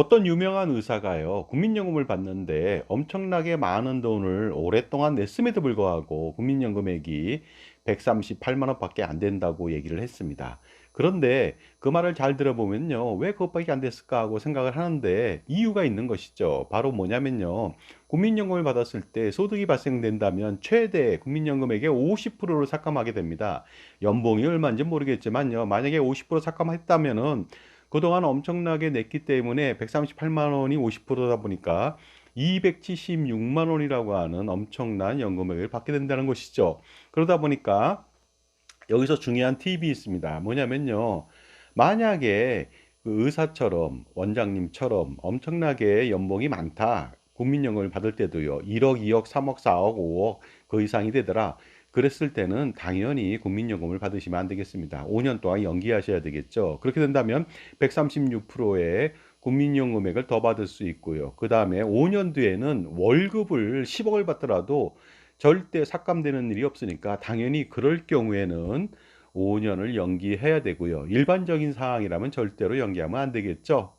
어떤 유명한 의사가요, 국민연금을 받는데 엄청나게 많은 돈을 오랫동안 냈음에도 불구하고 국민연금 금액이 138만 원밖에 안 된다고 얘기를 했습니다. 그런데 그 말을 잘 들어보면요, 왜 그것밖에 안 됐을까 하고 생각을 하는데 이유가 있는 것이죠. 바로 뭐냐면요, 국민연금을 받았을 때 소득이 발생된다면 최대 국민연금액의 50%를 삭감하게 됩니다. 연봉이 얼마인지 모르겠지만요, 만약에 50% 삭감했다면은 그동안 엄청나게 냈기 때문에 138만 원이 50%다 보니까 276만 원이라고 하는 엄청난 연금액을 받게 된다는 것이죠. 그러다 보니까 여기서 중요한 팁이 있습니다. 뭐냐면요. 만약에 그 의사처럼 원장님처럼 엄청나게 연봉이 많다. 국민연금을 받을 때도요. 1억, 2억, 3억, 4억, 5억 그 이상이 되더라. 그랬을 때는 당연히 국민연금을 받으시면 안 되겠습니다. 5년 동안 연기하셔야 되겠죠. 그렇게 된다면 136%의 국민연금액을 더 받을 수 있고요. 그 다음에 5년 뒤에는 월급을 10억을 받더라도 절대 삭감되는 일이 없으니까 당연히 그럴 경우에는 5년을 연기해야 되고요. 일반적인 상황이라면 절대로 연기하면 안 되겠죠.